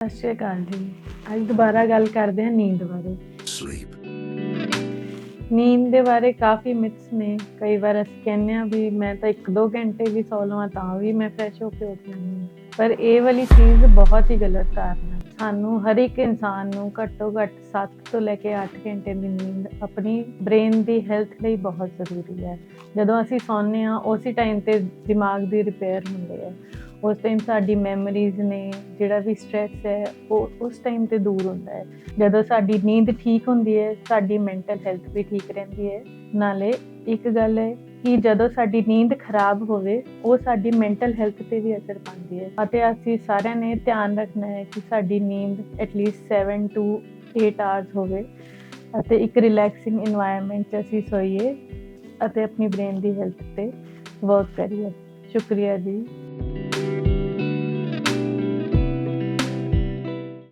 ਸਤਿ ਸ਼੍ਰੀ ਅਕਾਲ ਜੀ। ਅੱਜ ਦੁਬਾਰਾ ਗੱਲ ਕਰਦੇ ਹਾਂ ਨੀਂਦ ਬਾਰੇ। Sleep, ਨੀਂਦ ਦੇ ਬਾਰੇ ਕਾਫੀ ਮਿਥਸ ਨੇ। ਕਈ ਵਾਰ ਅਸੀਂ ਕਹਿੰਦੇ ਆ ਵੀ ਮੈਂ ਤਾਂ 1-2 ਘੰਟੇ ਵੀ ਸੌ ਲਵਾਂ ਤਾਂ ਵੀ ਮੈਂ ਫਰੈਸ਼ ਹੋ ਕੇ ਉੱਠ ਜਾਂਦੀ ਹਾਂ। ਪਰ ਇਹ ਵਾਲੀ ਚੀਜ਼ ਬਹੁਤ ਹੀ ਗਲਤ ਧਾਰਨਾ ਹੈ। ਸਾਨੂੰ ਹਰ ਇੱਕ ਇਨਸਾਨ ਨੂੰ ਘੱਟੋ ਘੱਟ 7 ਤੋਂ ਲੈ ਕੇ 8 ਘੰਟੇ ਦੀ ਨੀਂਦ ਆਪਣੀ ਬ੍ਰੇਨ ਦੀ ਹੈਲਥ ਲਈ ਬਹੁਤ ਜ਼ਰੂਰੀ ਹੈ। ਜਦੋਂ ਅਸੀਂ ਸੌਂਦੇ ਆ ਉਸੇ ਟਾਈਮ ਤੇ ਦਿਮਾਗ ਦੀ ਰਿਪੇਅਰ ਹੁੰਦੀ ਹੈ। ਉਸ ਟਾਈਮ ਸਾਡੀ ਮੈਮਰੀਜ਼ ਨੇ ਜਿਹੜਾ ਵੀ ਸਟ्रेस ਹੈ, ਉਹ ਉਸ ਟਾਈਮ ਤੇ ਦੂਰ ਹੁੰਦਾ ਹੈ। ਜਦੋਂ ਸਾਡੀ ਨੀਂਦ ਠੀਕ ਹੁੰਦੀ ਹੈ, ਸਾਡੀ ਮੈਂਟਲ ਹੈਲਥ ਵੀ ਠੀਕ ਰਹਿੰਦੀ ਹੈ। ਨਾਲੇ ਇੱਕ ਗੱਲ ਹੈ ਕਿ ਜਦੋਂ ਸਾਡੀ ਨੀਂਦ ਖਰਾਬ ਹੋਵੇ, ਉਹ ਸਾਡੀ ਮੈਂਟਲ ਹੈਲਥ ਤੇ ਵੀ ਅਸਰ ਪਾਉਂਦੀ ਹੈ। ਅਤੇ ਅਸੀਂ ਸਾਰਿਆਂ ਨੇ ਧਿਆਨ ਰੱਖਣਾ ਹੈ ਕਿ ਸਾਡੀ ਨੀਂਦ ਐਟਲੀਸਟ 7 ਟੂ 8 ਆਰਸ ਹੋਵੇ। ਅਤੇ ਇੱਕ ਰਿਲੈਕਸਿੰਗ এনवायरमेंट 'ਚ ਅਸੀਂ ਸੋਈਏ ਅਤੇ ਆਪਣੀ ਬ੍ਰੇਨ ਦੀ ਹੈਲਥ ਤੇ ਵਰਕ ਕਰੀਏ। ਸ਼ੁਕਰੀਆ ਜੀ।